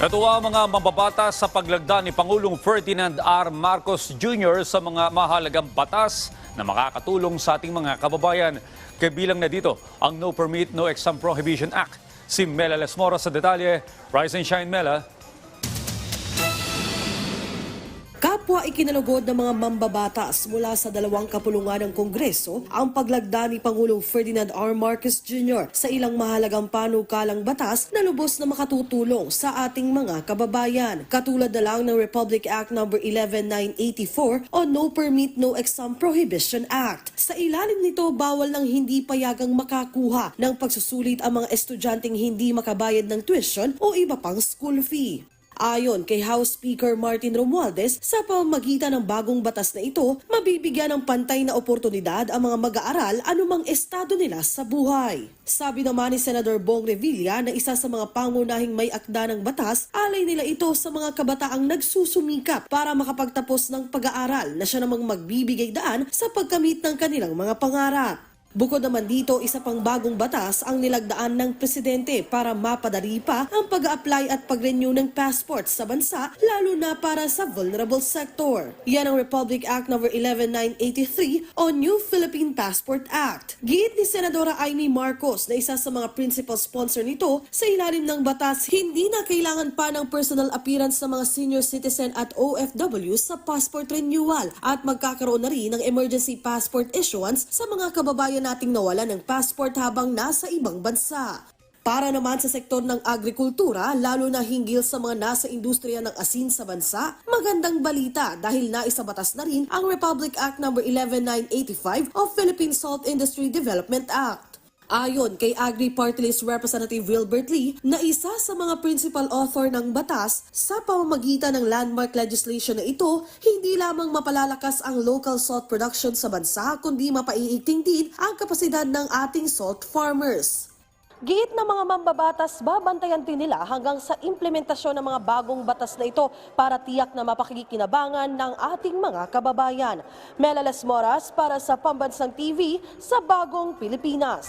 Ito ang mga mababata sa paglagda ni Pangulong Ferdinand R. Marcos Jr. sa mga mahalagang batas na makakatulong sa ating mga kababayan. Kabilang na dito ang No Permit, No Exam Prohibition Act. Si Mela Lesmora sa detalye. Rise and shine, Mela. Kapwa ikinalugod ng mga mambabatas mula sa dalawang kapulungan ng Kongreso ang paglagda ni Pangulong Ferdinand R. Marcos Jr. sa ilang mahalagang panukalang batas na lubos na makatutulong sa ating mga kababayan. Katulad na lang ng Republic Act No. 11984 o No Permit No Exam Prohibition Act. Sa ilalim nito, bawal ng hindi payagang makakuha ng pagsusulit ang mga estudyanteng hindi makabayad ng tuition o iba pang school fee. Ayon kay House Speaker Martin Romualdez, sa pamamagitan ng bagong batas na ito, mabibigyan ng pantay na oportunidad ang mga mag-aaral anumang estado nila sa buhay. Sabi naman ni Senador Bong Revilla na isa sa mga pangunahing may akda ng batas, alay nila ito sa mga kabataang nagsusumikap para makapagtapos ng pag-aaral na siya namang magbibigay daan sa pagkamit ng kanilang mga pangarap. Bukod naman dito, isa pang bagong batas ang nilagdaan ng presidente para mapadali pa ang pag-apply at pag-renew ng passport sa bansa, lalo na para sa vulnerable sector. Yan ang Republic Act No. 11983 o New Philippine Passport Act. Giit ni Senadora Amy Marcos na isa sa mga principal sponsor nito, sa ilalim ng batas, hindi na kailangan pa ng personal appearance ng mga senior citizen at OFW sa passport renewal at magkakaroon na rin ng emergency passport issuance sa mga kababayan nating nawala ng passport habang nasa ibang bansa. Para naman sa sektor ng agrikultura, lalo na hinggil sa mga nasa industriya ng asin sa bansa, magandang balita dahil naisabatas na rin ang Republic Act No. 11985 o Philippine Salt Industry Development Act. Ayon kay Agri Party List Representative Wilbert Lee na isa sa mga principal author ng batas sa pamamagitan ng landmark legislation na ito, hindi lamang mapalalakas ang local salt production sa bansa kundi mapaiigting din ang kapasidad ng ating salt farmers. Giit na mga mambabatas, babantayan din nila hanggang sa implementasyon ng mga bagong batas na ito para tiyak na mapakikinabangan ng ating mga kababayan. Mela Las Moras para sa Pambansang TV sa Bagong Pilipinas.